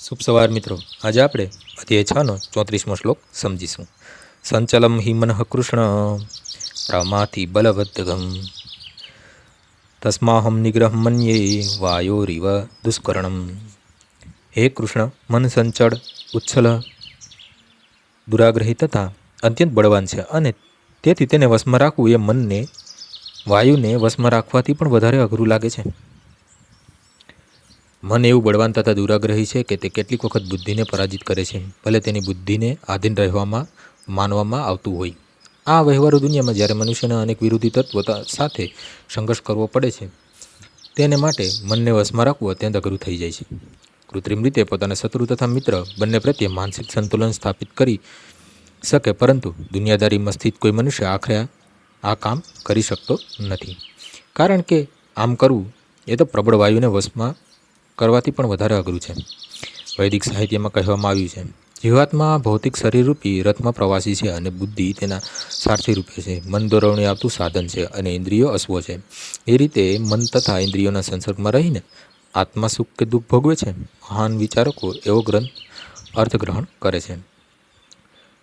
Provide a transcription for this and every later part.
શુભ સવાર મિત્રો. આજે આપણે અધ્યાય છનો ચોત્રીસમો શ્લોક સમજીશું. સંચલમ હિ મનઃ કૃષ્ણ પ્રમાથી બલવદ્ગમ તસ્માહમ નિગ્રહ મન્યે વાયોરિવ દુષ્કર્ણમ. હે કૃષ્ણ, મન સંચળ, ઉચ્છલ, દુરાગ્રહી તથા અત્યંત બળવાન છે અને તેથી તેને વશમાં રાખવું એ મનને, વાયુને વશમાં રાખવાથી પણ વધારે અઘરું લાગે છે. મન એવું બળવાન તથા દુરાગ્રહી છે કે તે કેટલીક વખત બુદ્ધિને પરાજિત કરે છે, ભલે તેની બુદ્ધિને આધીન રહેવામાં, માનવામાં આવતું હોય. આ વ્યવહારુ દુનિયામાં જ્યારે મનુષ્યને અનેક વિરોધી તત્વો સાથે સંઘર્ષ કરવો પડે છે, તેને માટે મનને વશમાં રાખવું અત્યંત અઘરું થઈ જાય છે. કૃત્રિમ રીતે પોતાના શત્રુ તથા મિત્ર બંને પ્રત્યે માનસિક સંતુલન સ્થાપિત કરી શકે, પરંતુ દુનિયાદારીમાં સ્થિત કોઈ મનુષ્ય આખરે આ કામ કરી શકતો નથી. કારણ કે આમ કરવું એ તો પ્રબળ વાયુને વશમાં કરવાથી પણ વધારે અઘરું છે. વૈદિક સાહિત્યમાં કહેવામાં આવ્યું છે, જીવાત્મા ભૌતિક શરીરરૂપી રથમાં પ્રવાસી છે અને બુદ્ધિ તેના સારથી રૂપે છે. મન દોરવણી આવતું સાધન છે અને ઇન્દ્રિયો અશ્વો છે. એ રીતે મન તથા ઇન્દ્રિયોના સંસર્ગમાં રહીને આત્મા સુખ કે દુઃખ ભોગવે છે? મહાન વિચારકો એવો ગ્રંથ અર્થગ્રહણ કરે છે.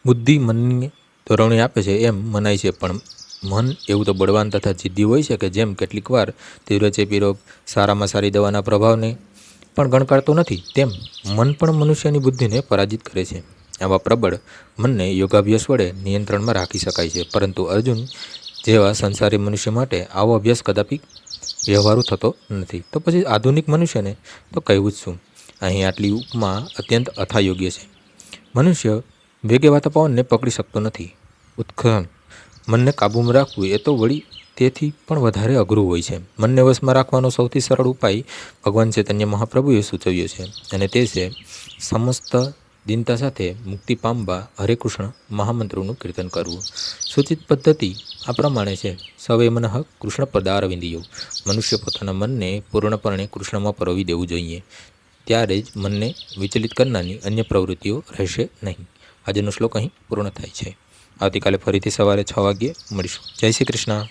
બુદ્ધિ મનની ધોરણી આપે છે એમ મનાય છે, પણ મન એવું તો બળવાન તથા જિદ્દી હોય છે કે જેમ કેટલીક વાર તીવ્ર ચેપી રોગ, સારામાં સારી દવાના પ્રભાવને પણ ગણકારતો નથી. તેમ મન પણ મનુષ્યની બુદ્ધિને પરાજિત કરે છે. આવા પ્રબળ મનને યોગાભ્યાસ વડે નિયંત્રણમાં રાખી શકાય છે. પરંતુ અર્જુન જેવા સંસારી મનુષ્ય માટે આવો અભ્યાસ કદાપી વ્યવહારુ થતો નથી. તો પછી આધુનિક મનુષ્યને તો કહેવું જ શું? અહીં આટલી ઉપમા અત્યંત અથાયોગ્ય છે. મનુષ્ય વેગે વાતા પવનને પકડી શકતો નથી. ઉત્ખન મનને કાબૂમાં રાખવું એ તો વળી તેથી પણ વધારે અઘરું હોય છે. મનને વશમાં રાખવાનો સૌથી સરળ ઉપાય ભગવાન ચૈતન્ય મહાપ્રભુએ સૂચવ્યો છે અને તે છે સમસ્ત દિનતા સાથે મુક્તિ પામવા હરે કૃષ્ણ મહામંત્રોનું કીર્તન કરવું. સૂચિત પદ્ધતિ આ પ્રમાણે છે. સવે મનઃ કૃષ્ણ પદારવિંદિયો. મનુષ્ય પોતાના મનને પૂર્ણપણે કૃષ્ણમાં પરોવી દેવું જોઈએ. ત્યારે જ મનને વિચલિત કરનારની અન્ય પ્રવૃત્તિઓ રહેશે નહીં. આજનો શ્લોક અહીં પૂર્ણ થાય છે. આવતીકાલે ફરીથી સવારે છ વાગ્યે મળીશું. જય શ્રી કૃષ્ણ.